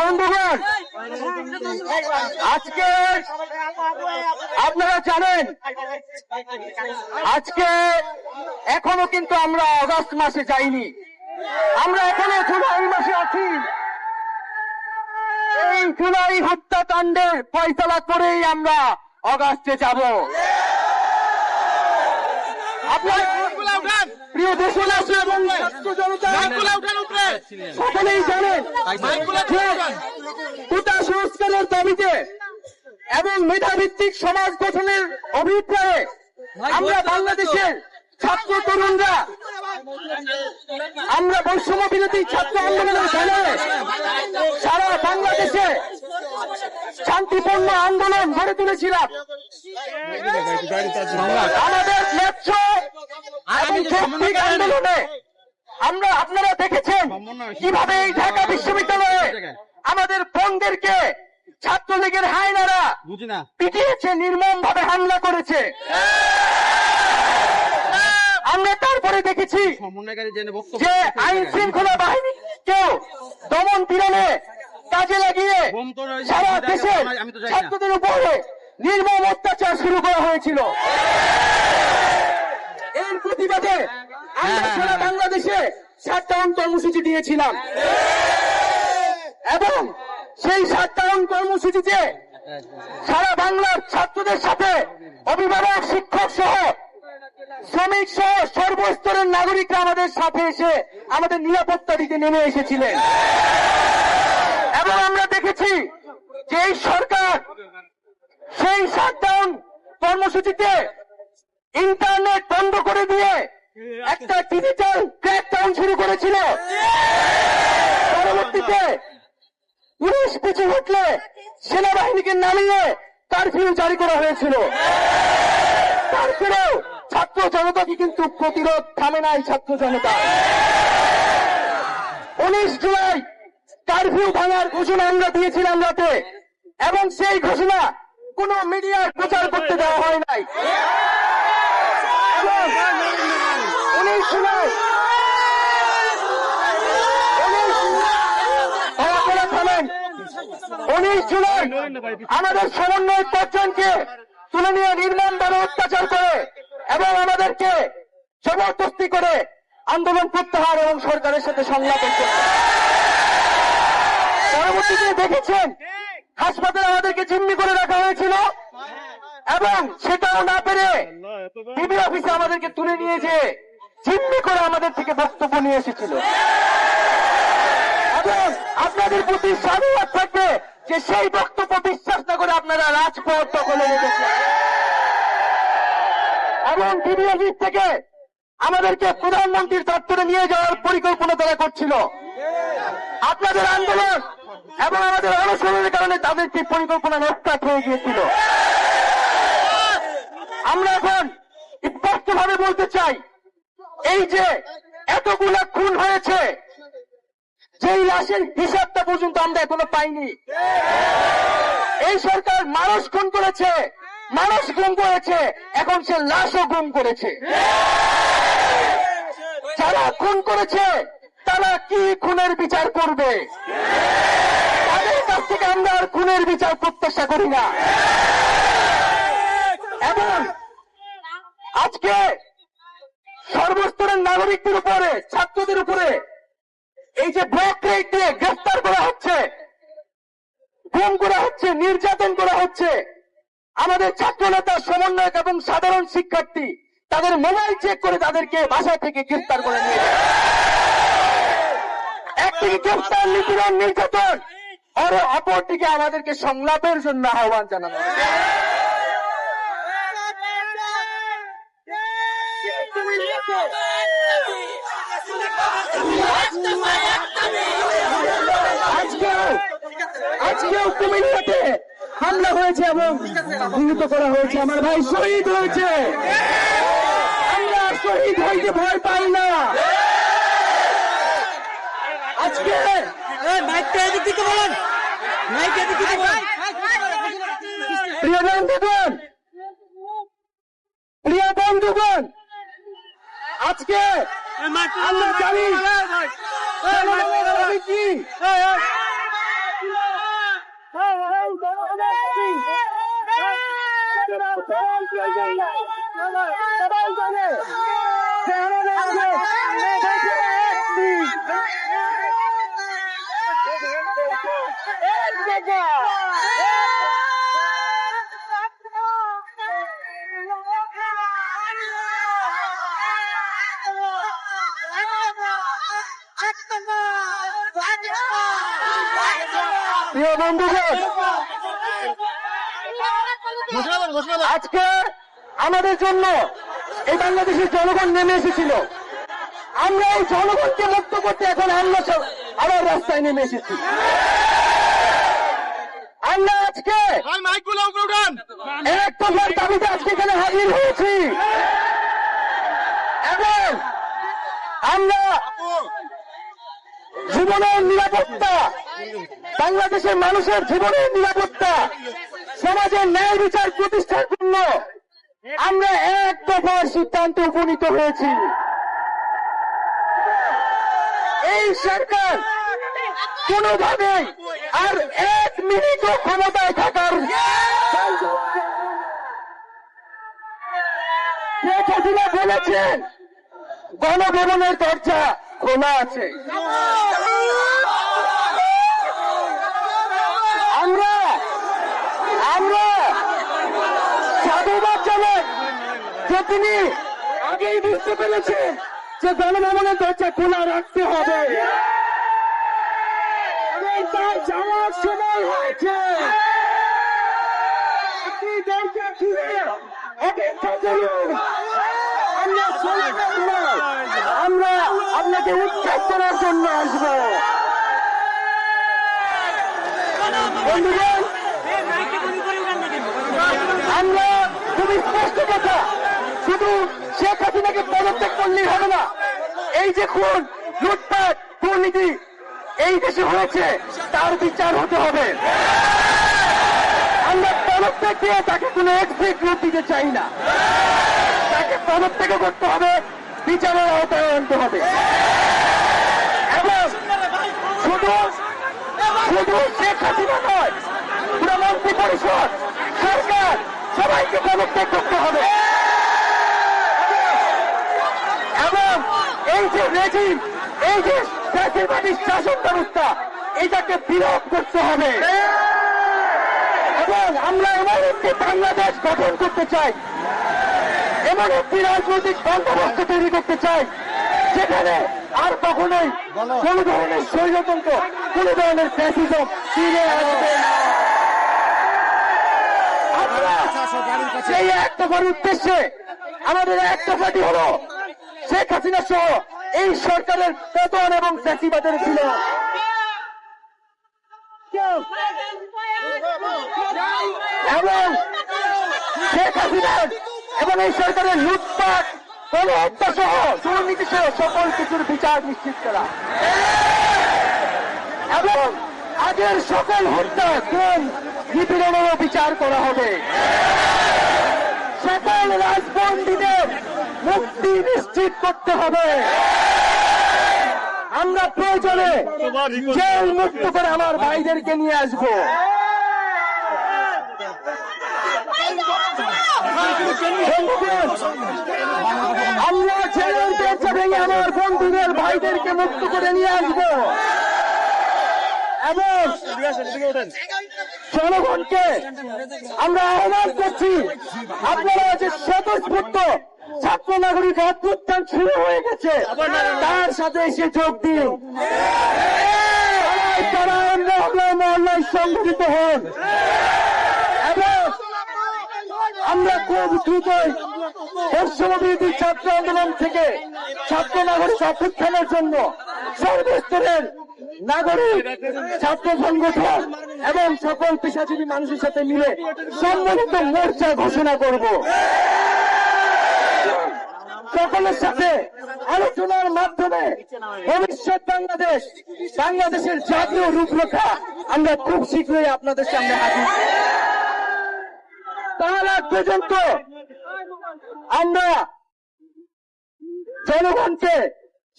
বন্ধুগণ আজকে আপনারা জানেন আজকে এখনও কিন্তু আমরা অগস্ট মাসে যাইনি। আমরা এখনও জুলাই মাসে আছি। এই জুলাই হত্যাকাণ্ডের ফয়সলা করেই আমরা অগাস্টে যাব। আপনার প্রিয় দেশবাসী এবং জনতা সকলেই জানেন কোটা সংস্কারের দাবিতে এবং মেধাভিত্তিক সমাজ গঠনের অভিপ্রায়ে আমরা বাংলাদেশের ছাত্র তরুণরা আমরা বৈষম্য বিরোধী ছাত্র আন্দোলনের ব্যানারে সারা বাংলাদেশে শান্তিপূর্ণ আন্দোলন গড়ে তুলেছিলাম। আমাদের ন্যায্য আন্দোলনে আমরা আপনারা দেখেছেন কীভাবে এই ঢাকা বিশ্ববিদ্যালয়ে আমাদের বোনদেরকে ছাত্রলীগের হায়নারা পিটিয়েছে নির্মম ভাবে হামলা করেছে। আমরা তারপরে দেখেছি যে আইন শৃঙ্খলা বাহিনী কেউ দমন পীড়নে কাজে লাগিয়ে সারা দেশে। ছাত্রদের উপরে নির্মম অত্যাচার শুরু করা হয়েছিল এর প্রতিবাদে আমরা হ্যাঁ, সারা হ্যাঁ। বাংলাদেশে শাটডাউন কর্মসূচি দিয়েছিলাম। এবং সেই শাটডাউন কর্মসূচিতে সারা বাংলার ছাত্রদের সাথে অভিভাবক, শিক্ষক সহ শ্রমিক সহ সর্বস্তরের নাগরিকরা আমাদের সাথে এসে আমাদের নিরাপত্তা দিতে নেমে এসেছিলেন। এবং আমরা দেখেছি যে এই সরকার সেই শাটডাউন কর্মসূচিতে ইন্টারনেট বন্ধ করে দিয়ে একটা ডিজিটাল ক্র্যাকডাউন শুরু করেছিল। পরবর্তীতে পুলিশ পিছু হটলে সেনাবাহিনীকে নামিয়ে কারফিউ জারি করা হয়েছিল। তারপরেও ছাত্র জনতাকে কিন্তু প্রতিরোধ থামে নাই ছাত্র জনতা। উনিশ জুলাই কারফিউ ভাঙার ঘোষণা আমরা দিয়েছিলাম রাতে, এবং সেই ঘোষণা কোন মিডিয়ার প্রচার করতে দেওয়া হয় নাই এবং উনিশ জুলাই উনিশ আপনারা থামেন আমাদের সমন্বয় পাঁচজনকে তুলে নিয়ে নির্মমভাবে অত্যাচার করে এবং আমাদেরকে জবরদস্তি করে আন্দোলন প্রত্যাহার এবং সরকারের সাথে সংলাপ পরবর্তীতে দেখেছেন হাসপাতালে আমাদেরকে জিম্মি করে রাখা হয়েছিল এবং সেটাও না পেরে ডিবি অফিসে আমাদেরকে তুলে নিয়ে যে জিম্মি করে আমাদের থেকে বক্তব্য নিয়ে এসেছিল। এবং আপনাদের প্রতি স্বাধীনতা থাকবে যে সেই বক্তব্য বিশ্বাস না করে আপনারা রাজপথ দখলে রেখেছেন। এবং ডিবি থেকে আমাদেরকে প্রধানমন্ত্রীর দপ্তরে নিয়ে যাওয়ার পরিকল্পনা তারা করছিল। আপনাদের আন্দোলন এবং আমাদের অনশনের কারণে তাদের সেই পরিকল্পনা নস্তাত হয়ে গিয়েছিল। আমরা এখন স্পষ্ট ভাবে বলতে চাই এই যে এতগুলা খুন হয়েছে, যেই লাশের হিসাবটা পর্যন্ত আমরা এখনও পাইনি। এই সরকার মানুষ খুন করেছে, মানুষ গুম করেছে, এখন সে লাশও গুম করেছে। যারা খুন করেছে, তারা কি খুনের বিচার করবে? তাদের কাছ থেকে আমরা আর খুনের বিচার প্রত্যাশা করি না। এবং আজকে সর্বস্তরের নাগরিকদের উপরে, ছাত্রদের উপরে এই যে দিয়ে গ্রেফতার করা হচ্ছে, গুম করা হচ্ছে, নির্যাতন করা হচ্ছে, আমাদের ছাত্র নেতা সমন্বয়ক এবং সাধারণ শিক্ষার্থী তাদের মোবাইল চেক করে তাদেরকে বাসা থেকে গ্রেফতার করে নিয়ে। একদিকে গ্রেফতার নিপীড়ন, নির্যাতন আর অপরদিকে আমাদেরকে সংলাপের জন্য আহ্বান জানানো আজকেও আজকেও কুমিল্লাতে হামলা হয়েছে এবং নিহত করা হয়েছে। আমার ভাই শহীদ হয়েছে। আমরা শহীদ হইতে ভয় পাই না। আজকে প্রিয় বন্ধুগণ প্রিয় বন্ধুগণ আজকে আমরা জানি জনগণের দাবি কি সবাই আজকে আমাদের জন্য এই বাংলাদেশের জনগণ নেমে এসেছিল। আমরা এই জনগণকে মুক্ত করতে এখন আমরা আবার রাস্তায় নেমে এসেছি। আমরা আজকে এক দফার দাবিতে আজকে এখানে হাজির হয়েছি। এবং আমরা জীবনের নিরাপত্তা, বাংলাদেশের মানুষের জীবনের নিরাপত্তা, সমাজের ন্যায় বিচার প্রতিষ্ঠার জন্য আমরা এক দফার সিদ্ধান্তে উপনীত হয়েছি। এই সরকার কোনোভাবেই আর এক মিনিটও ক্ষমতায় থাকার বলেছেন, গণভবনের দরজা খোলা আছে। আমরা আমরা সাধুবাদ যে তিনি আগেই বুঝতে পেরেছেন যে দরজা খোলা রাখতে হবে। যাওয়ার সময় হয়েছে। দরজা খুলে আমরা আপনাকে উৎখাত করার জন্য আসব। বন্ধুগণ, আমরা খুবই স্পষ্ট কথা, শুধু শেখ হাসিনাকে পদত্যাগ করলেই হবে না। এই যে খুন, লুটপাট, দুর্নীতি, এই দেশে হয়েছে, তার বিচার হতে হবে। আমরা পদত্যাগ দিয়ে তাকে কোনো এক্সিট রূপ দিতে চাই না। তাকে পদত্যাগ করতে হবে, বিচারের আওতায় আনতে হবে। এবং শুধু শুধু শেখ হাসিনা নয়, পুরো মন্ত্রী পরিষদ, সরকার, সবাইকে পদত্যাগ করতে হবে। এবং এই যে রেজিম এই যে শাসন ব্যবস্থা, এটাকে বিরোধ করতে হবে। এবং আমরা এমন একটি বাংলাদেশ গঠন করতে চাই এমন একটি রাজনৈতিক বন্দোবস্ত তৈরি করতে চাই। যেখানে আর কখনোই কোন ধরনের স্বৈরতন্ত্র কোন ধরনের ফ্যাসিজম ফিরে আসবে আমরা সেই এক দফার উদ্দেশ্যে আমাদের এক দফাটি হলো শেখ হাসিনা সহ এই সরকারের পতন এবং ফ্যাসিবাদের ছিল এবং শেখ হাসিনার এবং এই সরকারের লুটপাট গণহত্যা সহ দুর্নীতি সহ সকল কিছুর বিচার নিশ্চিত করা। এবং আগের সকল হত্যা কোন নিপীড়নেরও বিচার করা হবে। সকল রাজবন্দীদের মুক্তি নিশ্চিত করতে হবে। আমরা প্রয়োজনে জেল মুক্ত করে আমার ভাইদেরকে নিয়ে আসব। আমরা জেলের দরজা ভেঙে আমার বন্ধুদের ভাইদেরকে মুক্ত করে নিয়ে আসব। এবং জনগণকে আমরা আহ্বান করছি, আপনারা যে স্বতঃস্ফূর্ত ছাত্র নাগরিক অভ্যুত্থান শুরু হয়ে গেছে, তার সাথে এসে যোগ দিন। তারা অন্য হল্লায় মহল্লায় সংগঠিত হন। আমরা খুব দ্রুতই বর্ষবিরোধী ছাত্র আন্দোলন থেকে ছাত্র নাগরিক অভ্যুত্থানের জন্য সর্বস্তরের নাগরিক ছাত্র সংগঠন এবং সকল পেশাজীবী মানুষের সাথে মিলে সম্মিলিত মোর্চা ঘোষণা করব। সকলের সাথে আলোচনার মাধ্যমে ভবিষ্যৎ বাংলাদেশ, বাংলাদেশের জাতীয় রূপরেখা আমরা খুব শীঘ্রই আপনাদের সামনে হাজির তার আগ পর্যন্ত আমরা জনগণকে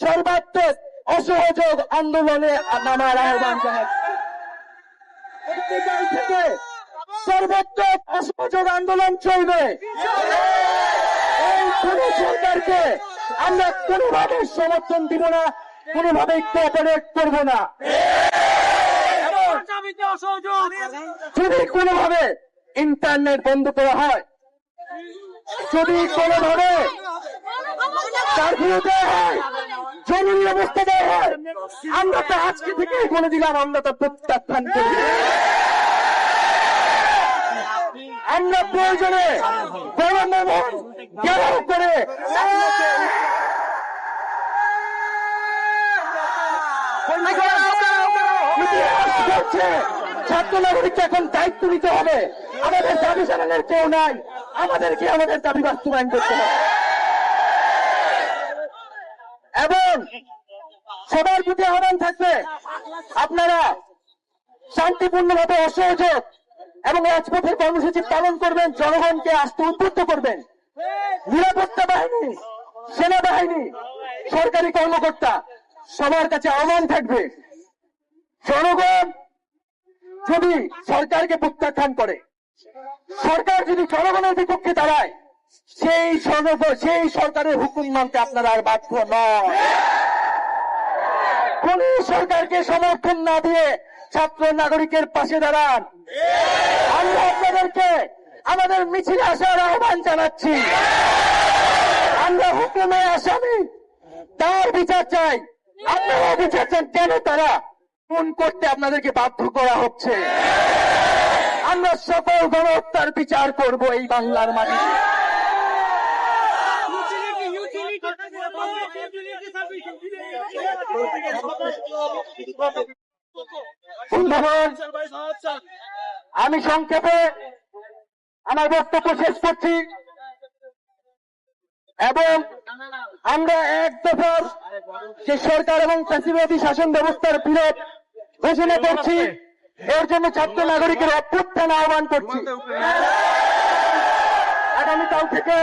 সর্বাত্মক অসহযোগ আন্দোলনে নামার আহ্বান থেকে সর্বত্র অসহযোগ আন্দোলন চলবে। এই সরকারকে আমরা কোনোভাবে সমর্থন দিব না কোনোভাবে কোঅপারেট করব না। যদি কোনোভাবে ইন্টারনেট বন্ধ করা হয়। যদি কোনোভাবে কারফিউ দেওয়া হয়, জরুরি অবস্থা দেওয়া হয়, আমরা তো আজকে থেকে বলে দিলাম, আমরা তো প্রত্যাখ্যান করি। আমরা প্রয়োজনে ঘেরাও করে ছাত্র নাগরিককে এখন দায়িত্ব নিতে হবে। আমাদের দাবি জানানোর কেউ নাই। আমাদেরকে আমাদের দাবি বাস্তবায়ন করতে হবে। এবং সবার প্রতি আহ্বান থাকবে, আপনারা শান্তিপূর্ণভাবে অসহযোগ এবং রাজপথের কর্মসূচি পালন করবেন, জনগণকে আসতে উদ্বুদ্ধ করবেন। নিরাপত্তা বাহিনী, সেনাবাহিনী, সরকারি কর্মকর্তা, সবার কাছে আহ্বান থাকবে, জনগণ যদি সরকারকে প্রত্যাখ্যান করে, সরকার যদি জনগণের বিপক্ষে দাঁড়ায়, সেই সেই সরকারের হুকুম মানতে আপনারা আর বাধ্য নয় কোন সরকারকে সমর্থন না দিয়ে ছাত্র নাগরিকের পাশে দাঁড়ান। আমরা আপনাদেরকে আমাদের মিছিলে আসার আহ্বান জানাচ্ছি। আমরা হুকুমে আসামি, তার বিচার চাই। আপনারা বিচার চান কেন তারা? খুন করতে আপনাদেরকে বাধ্য করা হচ্ছে। আমরা সকল গণহত্যার বিচার করব এই বাংলার মাটিতে আমি সংক্ষেপে আমার বক্তব্য শেষ করছি। এবং আমরা এক দফার যে সরকার এবং ফ্যাসিবাদী শাসন ব্যবস্থার বিরোধ ঘোষণা করছি এর জন্য ছাত্র নাগরিকের অভ্যুত্থান আহ্বান করছি। আগামীকাল থেকে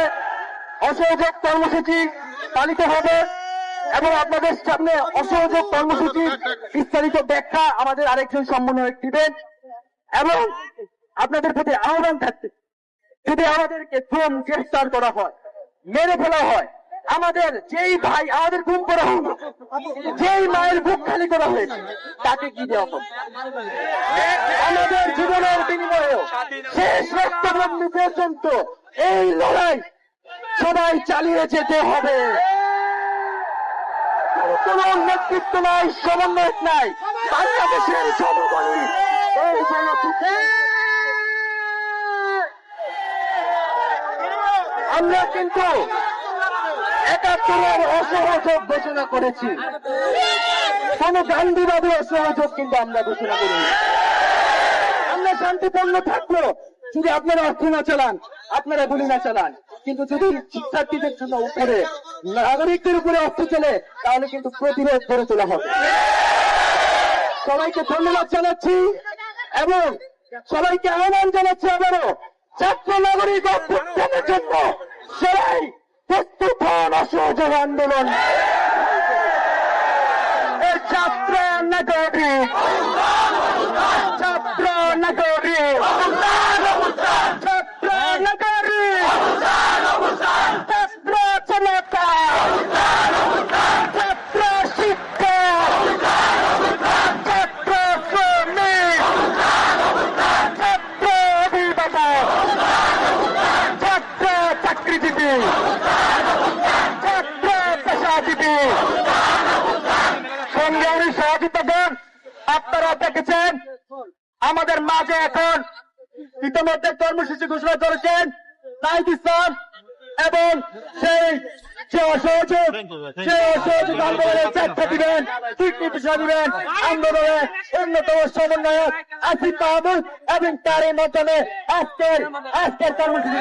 অসহযোগ কর্মসূচি পালিত হবে এবং আপনাদের সামনে অসহযোগ কর্মসূচি বিস্তারিত ব্যাখ্যা আমাদের আরেকজন সমন্বয়ক দিবেন এবং আপনাদের প্রতি আহ্বান থাকতে যদি আমাদেরকে থ্রম গ্রেফতার করা হয় মেরে ফেলা হয় আমাদের যেই ভাই আমাদের গুম করা হোক, যেই মায়ের বুক খালি করা হয়েছে তাকে কি দেওয়া হবে? আমাদের জীবনের বিনিময়েও শেষ রক্তবন্ধু পর্যন্ত এই লড়াই সবাই চালিয়ে যেতে হবে। কোন নেতৃত্ব নাই, সমন্বয়ক নাই, বাংলাদেশের আমরা কিন্তু একাত্তরের অসহযোগ ঘোষণা করেছি। কোন গান্ধীবাদী অসহযোগ কিন্তু আমরা ঘোষণা করিনি। আমরা শান্তিপূর্ণ থাকব। যদি আপনারা অর্থ না চালান, আপনারা গুলি না চালান। কিন্তু যদি শিক্ষার্থীদের জন্য উপরে নাগরিকদের উপরে অর্থ চলে, তাহলে কিন্তু প্রতিরোধ করে তোলা হবে। সবাইকে ধন্যবাদ জানাচ্ছি এবং সবাইকে আহ্বান জানাচ্ছি আবারও, ছাত্র নাগরিক অভ্যুত্থানের জন্য সবাই প্রস্তুত হন অসহযোগ আন্দোলন। এই ছাত্র নাগরিক ছাত্র নাগরিক ছাত্র নাগরিক ছাত্র জনতা ছাত্র শিক্ষক ছাত্র শ্রমিক ছাত্র অভিভাবক ছাত্র চাকরিজীবী ছাত্র পেশাজীবী সংগ্রামী সহযোগিতাগণ আপনারা দেখেছেন আমাদের মাঝে এখন ইতিমধ্যে কর্মসূচি ঘোষণা করেছেন নাইট ইসলাম এবং সেই যে অসহযোগ সে অসহযোগ আন্দোলনের ব্যাখ্যা দিবেন নির্দেশনা দিবেন আন্দোলনের অন্যতম সমন্বয়ক আসিফ মাহমুদ এবং তারই মাধ্যমে আজকের আজকের কর্মসূচি